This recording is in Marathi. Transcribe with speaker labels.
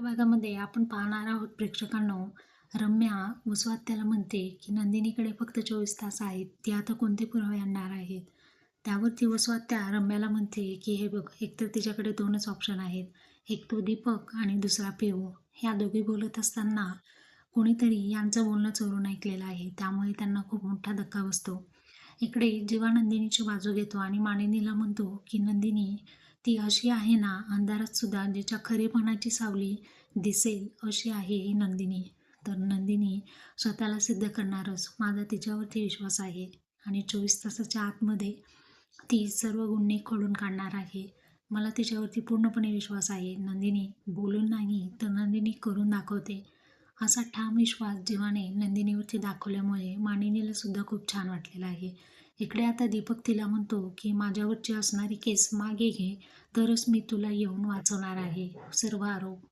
Speaker 1: या भागामध्ये आपण पाहणार आहोत प्रेक्षकांनो रम्या वसुहत्याला म्हणते की नंदिनीकडे फक्त चोवीस तास आहेत ती आता कोणते पुरावे आणणार आहेत? त्यावरती वसुहत्या रम्याला म्हणते की हे बघ एकतर तिच्याकडे दोनच ऑप्शन आहेत एक तो दीपक आणि दुसरा पेऊ. ह्या दोघी बोलत असताना कोणीतरी यांचं बोलणं चोरून ऐकलेलं आहे त्यामुळे त्यांना खूप मोठा धक्का बसतो. इकडे जेव्हा नंदिनीची बाजू घेतो आणि मानिनीला म्हणतो की नंदिनी ती अशी आहे ना अंधारात सुद्धा जिच्या खरेपणाची सावली दिसेल अशी आहे ही नंदिनी. तर नंदिनी स्वतःला सिद्ध करणारच. माझा तिच्यावरती विश्वास आहे आणि चोवीस तासाच्या आतमध्ये ती सर्व गुन्हे खोडून काढणार आहे. मला तिच्यावरती पूर्णपणे विश्वास आहे. नंदिनी बोलून नाही तर नंदिनी करून दाखवते. असा ठाम विश्वास जीवाने नंदिनीवरती दाखवल्यामुळे मानिनीला सुद्धा खूप छान वाटलेलं आहे. इकडे आता दीपक तिला म्हणतो की माझ्यावरची असणारी केस मागे घे तरच मी तुला येऊन वाचवणार आहे. सर्व आरोप